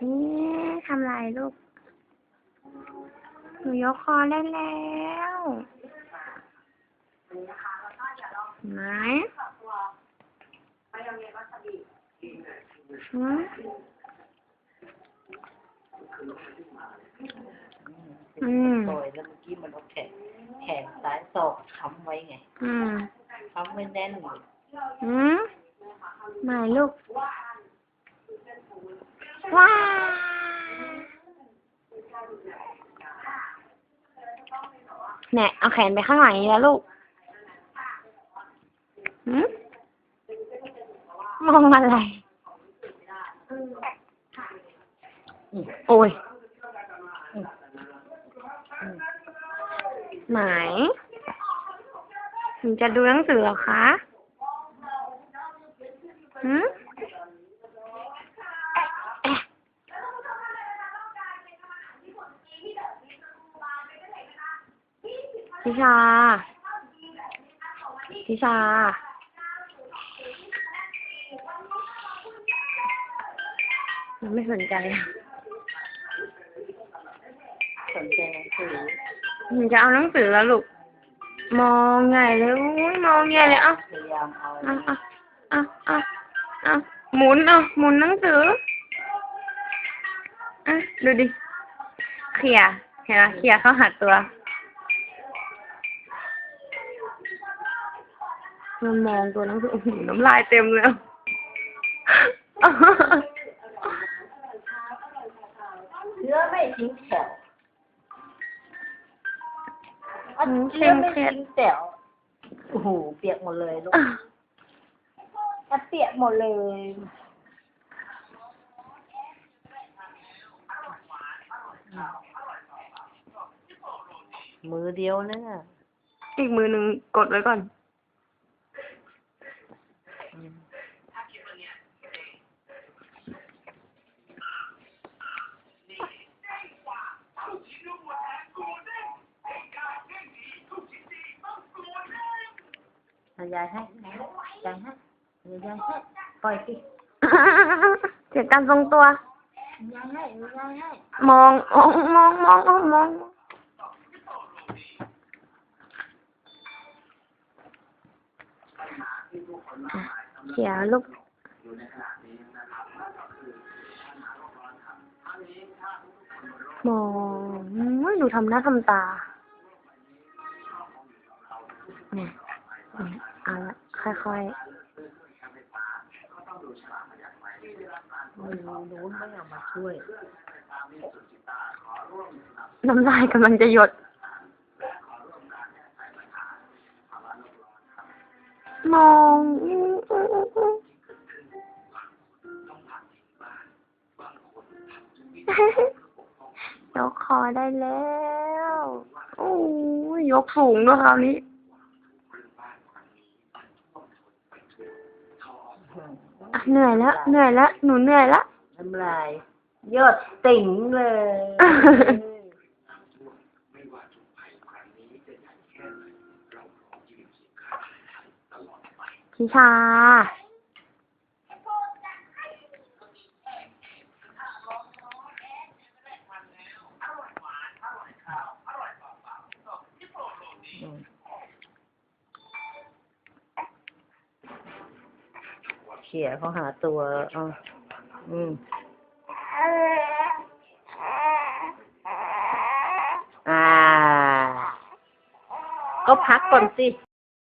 นี่ทำไรลูก หนูยกคอได้แล้วไหนหืมอืมต่อยแล้วเมื่อกี้มันเอาแขนแขนซ้ายศอกค้ำไว้ไง อืมค้ำไว้แน่นเลยอืมไหนลูก ว้าเนี่ยเอาแขนไปข้างหลังนี้แล้วลูกมองอะไร โอ้ย ไหนหนูจะดูหนังสือเหรอคะ หืมเอ๊ะ พิชาพิชา มันไม่สนใจอะสนใจหนังสือหนูจะเอาหนังสือแล้วลูก มองใหญ่เลยอุ้ยมองใหญ่เลยเอะพยายามเอาอะอะอะอะอะหมุนเอะหมุนหนังสืออะดูดิเขี่ยเห็นไหมเขี่ยเข้าหาตัว มันมองตัวหนังสือโอ้โหน้ำลายเต็มเลยเชื้อไม่ทิ้งแถวอืมเชื้อไม่เครียดทิ้งแถวโอ้โหเปียกหมดเลยลูกอะเปียกหมดเลยมือเดียวเนี่ยอีกมือหนึ่งกดไว้ก่อน ยายให้ยายให้ยายให้ปล่อยสิเสียการทรงตัวยายให้ยายให้มองมองมองมองมองมองอะเขียลูกมองอุ้ยหนูทำหน้าทำตาเนี่ยเนี่ยเอาละ ค่อยไม่รู้นู้นไม่เอามาช่วยๆน้ำลายกำลังจะหยด มองอื้ออื้ออื้อยกคอได้แล้ว โอ้ยยกสูงด้วยคราวนี้ อะเหนื่อยแล้วเหนื่อยแล้วหนูเหนื่อยแล้วน้ำลายยอดติ่งเลยพิชา อืม เขี่ยเขาหาตัวอะอืมอ่า ก็พักก่อนสิ